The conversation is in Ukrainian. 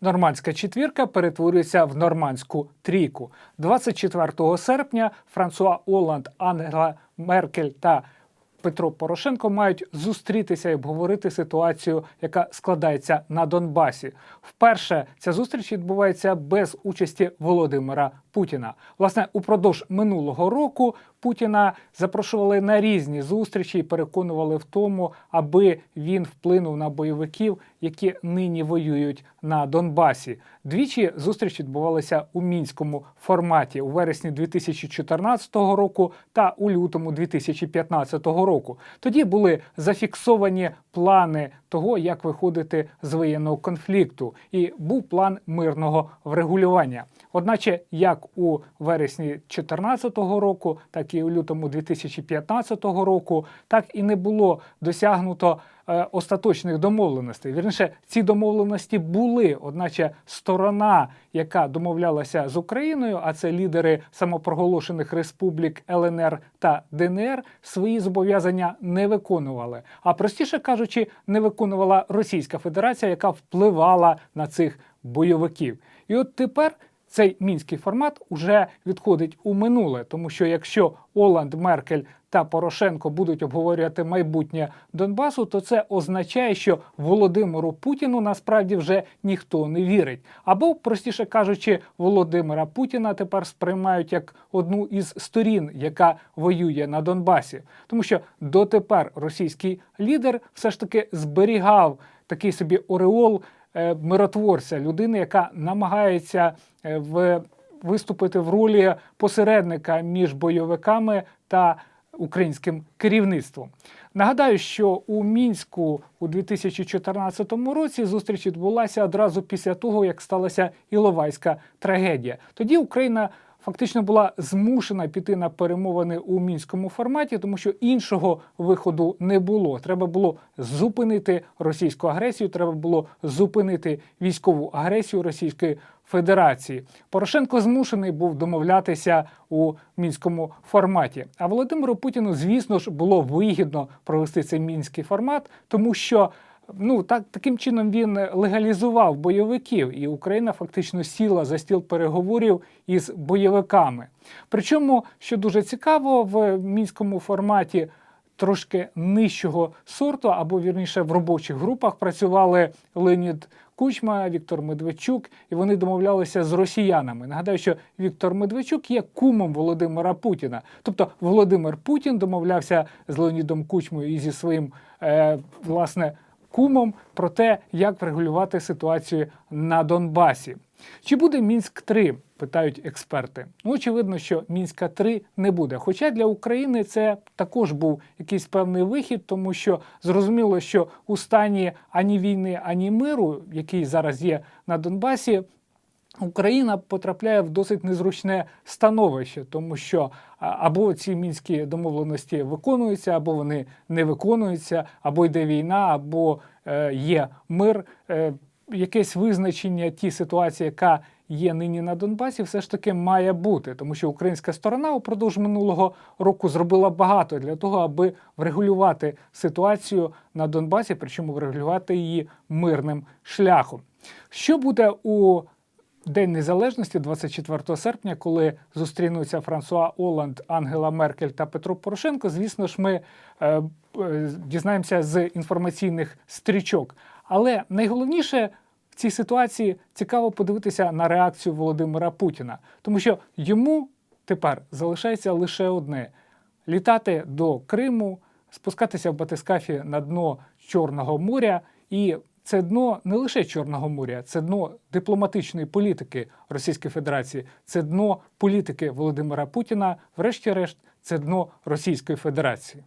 Нормандська четвірка перетворюється в нормандську трійку. 24 серпня Франсуа Оланд, Ангела Меркель та Петро Порошенко мають зустрітися і обговорити ситуацію, яка складається на Донбасі. Вперше ця зустріч відбувається без участі Володимира Путіна. Власне, упродовж минулого року Путіна запрошували на різні зустрічі і переконували в тому, аби він вплинув на бойовиків, які нині воюють на Донбасі. Двічі зустріч відбувалися у мінському форматі у вересні 2014 року та у лютому 2015 року. Тоді були зафіксовані плани того, як виходити з воєнного конфлікту, і був план мирного врегулювання. Одначе, як у вересні 2014 року, так і у лютому 2015 року, так і не було досягнуто е, остаточних домовленостей. Вірніше, ці домовленості були, одначе сторона, яка домовлялася з Україною, а це лідери самопроголошених республік ЛНР та ДНР, свої зобов'язання не виконували. А простіше кажучи, не виконувала Російська Федерація, яка впливала на цих бойовиків. І от тепер цей мінський формат уже відходить у минуле, тому що якщо Оланд, Меркель та Порошенко будуть обговорювати майбутнє Донбасу, то це означає, що Володимиру Путіну насправді вже ніхто не вірить. Або, простіше кажучи, Володимира Путіна тепер сприймають як одну із сторін, яка воює на Донбасі, тому що дотепер російський лідер все ж таки зберігав такий собі ореол миротворця, людини, яка намагається е, в виступити в ролі посередника між бойовиками та українським керівництвом. Нагадаю, що у мінську у 2014 році зустріч відбулася одразу після того, як сталася Іловайська трагедія. Тоді Україна фактично була змушена піти на перемовини у мінському форматі, тому що іншого виходу не було. Треба було зупинити російську агресію, треба було зупинити військову агресію Російської Федерації. Порошенко змушений був домовлятися у мінському форматі. А Володимиру Путіну, звісно ж, було вигідно провести цей мінський формат, тому що. Ну так таким чином він легалізував бойовиків, і Україна фактично сіла за стіл переговорів із бойовиками. Причому, що дуже цікаво, в мінському форматі трошки нижчого сорту, або вірніше в робочих групах працювали Леонід Кучма, Віктор Медведчук, і вони домовлялися з росіянами. Нагадаю, що Віктор Медведчук є кумом Володимира Путіна. Тобто Володимир Путін домовлявся з Леонідом Кучмою і зі своїм е, власне кумом про те, як врегулювати ситуацію на Донбасі. Чи буде Мінськ 3 питають експерти. Ну, очевидно, що Мінська 3 не буде. Хоча для України це також був якийсь певний вихід, тому що зрозуміло, що у стані ані війни, ані миру, який зараз є на Донбасі, Україна потрапляє в досить незручне становище, тому що або ці мінські домовленості виконуються, або вони не виконуються, або йде війна, або е, є мир. Якесь визначення ті ситуації, яка є нині на Донбасі, все ж таки має бути, тому що українська сторона упродовж минулого року зробила багато для того, аби врегулювати ситуацію на Донбасі, причому врегулювати її мирним шляхом. Що буде у День Незалежності, 24 серпня, коли зустрінуться Франсуа Оланд, Ангела Меркель та Петро Порошенко, звісно ж, ми е, е, дізнаємося з інформаційних стрічок. Але найголовніше в цій ситуації цікаво подивитися на реакцію Володимира Путіна, тому що йому тепер залишається лише одне: літати до Криму, спускатися в батискафі на дно Чорного моря і. Це дно не лише Чорного моря, це дно дипломатичної політики Російської Федерації, це дно політики Володимира Путіна. Врешті-решт, це дно Російської Федерації.